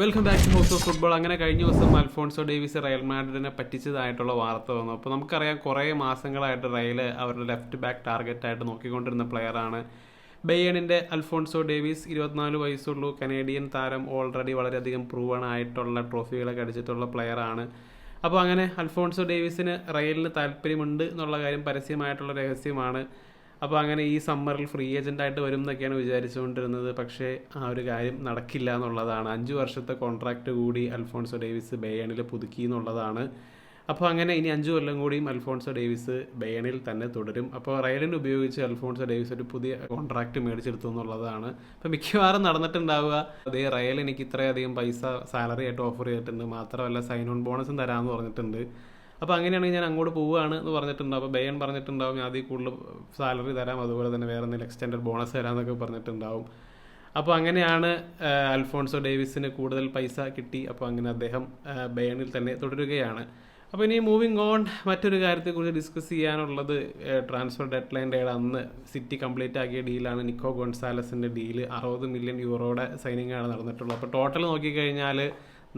Welcome back to house of football അങ്ങനെ കഴിഞ്ഞ ദിവസം അൽഫോൺസോ ഡേവിസ് റയൽ മാഡ്രിഡിനെ പറ്റിച്ചതായിട്ടുള്ള വാർത്ത വന്നു. അപ്പോൾ നമുക്കറിയാം കുറേ മാസങ്ങളായിട്ട് റയൽ അവരുടെ ലെഫ്റ്റ് ബാക്ക് ടാർഗറ്റായിട്ട് നോക്കിക്കൊണ്ടിരുന്ന പ്ലെയറാണ് ബെയ്യണിന്റെ അൽഫോൺസോ ഡേവിസ് ഇരുപത്തിനാല് വയസ്സുള്ളൂ. കനേഡിയൻ താരം ഓൾറെഡി വളരെയധികം പ്രൂവൺ ആയിട്ടുള്ള ട്രോഫികളൊക്കെ അടിച്ചിട്ടുള്ള പ്ലെയറാണ് അപ്പോൾ അങ്ങനെ അൽഫോൺസോ ഡേവിസിന് റയലിന് താല്പര്യമുണ്ട് എന്നുള്ള കാര്യം പരസ്യമായിട്ടുള്ള രഹസ്യമാണ്. അപ്പോൾ അങ്ങനെ ഈ സമ്മറിൽ ഫ്രീ ഏജന്റ് ആയിട്ട് വരും എന്നൊക്കെയാണ് വിചാരിച്ചുകൊണ്ടിരുന്നത്. പക്ഷേ ആ ഒരു കാര്യം നടക്കില്ല എന്നുള്ളതാണ്. അഞ്ച് വർഷത്തെ കോൺട്രാക്റ്റ് കൂടി അൽഫോൺസോ ഡേവിസ് ബേയണിൽ പുതുക്കി എന്നുള്ളതാണ്. അപ്പോൾ അങ്ങനെ ഇനി അഞ്ച് കൊല്ലം കൂടിയും അൽഫോൺസോ ഡേവിസ് ബേയണിൽ തന്നെ തുടരും. അപ്പോൾ റയലിന് ഉപയോഗിച്ച് അൽഫോൺസോ ഡേവിസ് ഒരു പുതിയ കോൺട്രാക്റ്റ് മേടിച്ചെടുത്തു എന്നുള്ളതാണ്. അപ്പോൾ മിക്കവാറും നടന്നിട്ടുണ്ടാവുക അതേ റയൽ എനിക്ക് ഇത്രയധികം പൈസ സാലറി ആയിട്ട് ഓഫർ ചെയ്തിട്ടുണ്ട്. മാത്രമല്ല സൈൻ ഓൺ ബോണസും തരാമെന്ന് പറഞ്ഞിട്ടുണ്ട്. അപ്പോൾ അങ്ങനെയാണെങ്കിൽ ഞാൻ അങ്ങോട്ട് പോവുകയാണ് എന്ന് പറഞ്ഞിട്ടുണ്ടാവും അപ്പോൾ ബയൺ പറഞ്ഞിട്ടുണ്ടാവും ഞാൻ അതിൽ കൂടുതൽ സാലറി തരാം അതുപോലെ തന്നെ വേറെ എന്തെങ്കിലും എക്സ്റ്റൻഡ് ബോണസ് തരാമെന്നൊക്കെ പറഞ്ഞിട്ടുണ്ടാവും. അപ്പോൾ അങ്ങനെയാണ് അൽഫോൺസോ ഡേവിസിന് കൂടുതൽ പൈസ കിട്ടി. അപ്പോൾ അങ്ങനെ അദ്ദേഹം ബയണിൽ തന്നെ തുടരുകയാണ്. അപ്പോൾ ഇനി മൂവിങ് ഓൺ മറ്റൊരു കാര്യത്തെക്കുറിച്ച് ഡിസ്കസ് ചെയ്യാനുള്ളത് ട്രാൻസ്ഫർ ഡെഡ് ലൈന്റെ അന്ന് സിറ്റി കംപ്ലീറ്റ് ആക്കിയ ഡീലാണ് നിക്കോ ഗോൺസാലസിന്റെ ഡീൽ അറുപത് മില്യൺ യൂറോയുടെ സൈനിങ്ങാണ് നടന്നിട്ടുള്ളത്. അപ്പോൾ ടോട്ടൽ നോക്കിക്കഴിഞ്ഞാൽ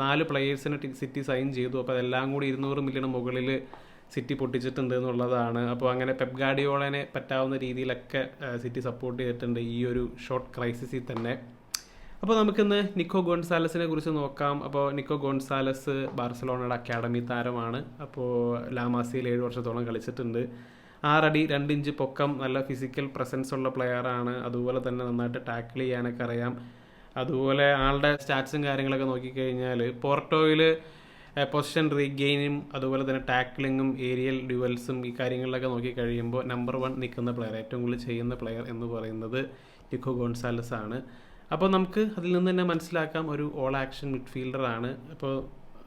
നാല് പ്ലെയേഴ്സിനെ സിറ്റി സൈൻ ചെയ്തു. അപ്പോൾ അതെല്ലാം കൂടി ഇരുന്നൂറ് മില്യൺ മുകളിൽ സിറ്റി പൊട്ടിച്ചിട്ടുണ്ട് എന്നുള്ളതാണ്. അപ്പോൾ അങ്ങനെ പെപ് ഗാഡിയോളനെ പറ്റാവുന്ന രീതിയിലൊക്കെ സിറ്റി സപ്പോർട്ട് ചെയ്തിട്ടുണ്ട് ഈ ഒരു ഷോർട്ട് ക്രൈസിസിൽ തന്നെ. അപ്പോൾ നമുക്കിന്ന് നിക്കോ ഗോൺസാലസിനെ കുറിച്ച് നോക്കാം. അപ്പോൾ നിക്കോ ഗോൺസാലസ് ബാർസലോണയുടെ അക്കാഡമി താരമാണ്. അപ്പോൾ ലാമാസിയിൽ ഏഴ് വർഷത്തോളം കളിച്ചിട്ടുണ്ട്. ആറടി രണ്ട് ഇഞ്ച് പൊക്കം നല്ല ഫിസിക്കൽ പ്രസൻസ് ഉള്ള പ്ലെയറാണ് അതുപോലെ തന്നെ നന്നായിട്ട് ടാക്കിൾ ചെയ്യാനൊക്കെ അറിയാം. അതുപോലെ ആളുടെ സ്റ്റാറ്റ്സും കാര്യങ്ങളൊക്കെ നോക്കിക്കഴിഞ്ഞാൽ പോർട്ടോയിൽ പൊസിഷൻ റീഗെയിനും അതുപോലെ തന്നെ ടാക്ലിങ്ങും ഏരിയൽ ഡ്യുവൽസും ഈ കാര്യങ്ങളിലൊക്കെ നോക്കിക്കഴിയുമ്പോൾ നമ്പർ വൺ നിൽക്കുന്ന പ്ലെയർ ഏറ്റവും കൂടുതൽ ചെയ്യുന്ന പ്ലെയർ എന്ന് പറയുന്നത് നിക്കോ ഗോൺസാലസ് ആണ് അപ്പോൾ നമുക്ക് അതിൽ നിന്ന് തന്നെ മനസ്സിലാക്കാം ഒരു ഓൾ ആക്ഷൻ മിഡ്ഫീൽഡർ ആണ്. അപ്പോൾ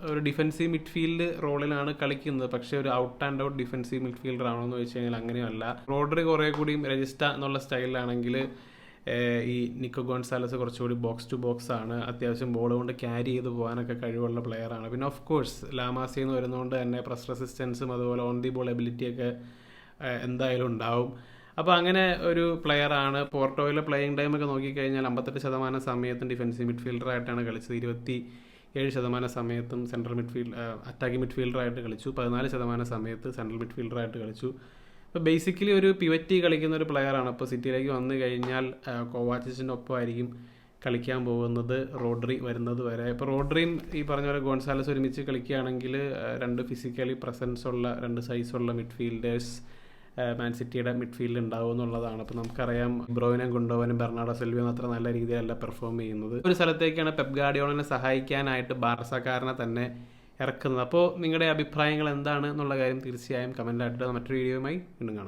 ഒരു ഡിഫൻസീവ് മിഡ്ഫീൽഡ് റോളിലാണ് കളിക്കുന്നത്. പക്ഷേ ഒരു out and out defensive midfielder ആണോ എന്ന് വെച്ച് കഴിഞ്ഞാൽ അങ്ങനെയല്ല. റോഡറി കുറേ കൂടിയും രജിസ്റ്റ എന്നുള്ള സ്റ്റൈലിലാണെങ്കിൽ ഈ നിക്കോ ഗോൺസാലസ് കുറച്ചുകൂടി ബോക്സ് ടു ബോക്സ് ആണ്. അത്യാവശ്യം ബോൾ കൊണ്ട് ക്യാരി ചെയ്ത് പോകാനൊക്കെ കഴിവുള്ള പ്ലെയർ ആണ്. പിന്നെ ഓഫ് കോഴ്സ് ലാമാസി എന്ന് വരുന്നതുകൊണ്ട് തന്നെ പ്രസ് റെസിസ്റ്റൻസും അതുപോലെ ഓൺ ദി ബോൾ എബിലിറ്റിയൊക്കെ എന്തായാലും ഉണ്ടാവും. അപ്പോൾ അങ്ങനെ ഒരു പ്ലെയർ ആണ്. പോർട്ടോയിലെ പ്ലേയിങ് ടൈമൊക്കെ നോക്കിക്കഴിഞ്ഞാൽ അമ്പത്തെട്ട് ശതമാനം സമയത്തും ഡിഫൻസീവ് മിഡ്ഫീൽഡർ ആയിട്ടാണ് കളിച്ചത്. ഇരുപത്തി ഏഴ് ശതമാനം സമയത്തും സെൻട്രൽ മിഡ്ഫീൽഡ് അറ്റാക്കിംഗ് മിഡ്ഫീൽഡർ ആയിട്ട് കളിച്ചു. പതിനാല് ശതമാനം സമയത്ത് സെൻട്രൽ മിഡ്ഫീൽഡർ ആയിട്ട് കളിച്ചു. ഇപ്പോൾ ബേസിക്കലി ഒരു പിവറ്റി കളിക്കുന്ന ഒരു പ്ലെയറാണ് അപ്പോൾ സിറ്റിയിലേക്ക് വന്നു കഴിഞ്ഞാൽ കോവാച്ചിന്റെ ഒപ്പമായിരിക്കും കളിക്കാൻ പോകുന്നത് റോഡ്രി വരുന്നത് വരെ. ഇപ്പോൾ റോഡ്രിയും ഈ പറഞ്ഞ പോലെ ഗോൺസാലസ് ഒരുമിച്ച് കളിക്കുകയാണെങ്കിൽ രണ്ട് ഫിസിക്കലി പ്രസൻസ് ഉള്ള രണ്ട് സൈസുള്ള മിഡ്ഫീൽഡേഴ്സ് മാൻ സിറ്റിയുടെ മിഡ്ഫീൽഡ് ഉണ്ടാവും എന്നുള്ളതാണ്. അപ്പോൾ നമുക്കറിയാം ബ്രോയിനെ കൊണ്ടുപോകാനും ബെർണാഡോ സെൽവിയും അത്ര നല്ല രീതിയിലല്ല പെർഫോം ചെയ്യുന്നത്. ഒരു സ്ഥലത്തേക്കാണ് പെപ് ഗാർഡിയോളിനെ സഹായിക്കാനായിട്ട് ബാർസക്കാരനെ തന്നെ ഇറക്കുന്നത്. അപ്പോൾ നിങ്ങളുടെ അഭിപ്രായങ്ങൾ എന്താണ് എന്നുള്ള കാര്യം തീർച്ചയായും കമന്റായിട്ട് മറ്റൊരു വീഡിയോയുമായി വീണ്ടും കാണാം.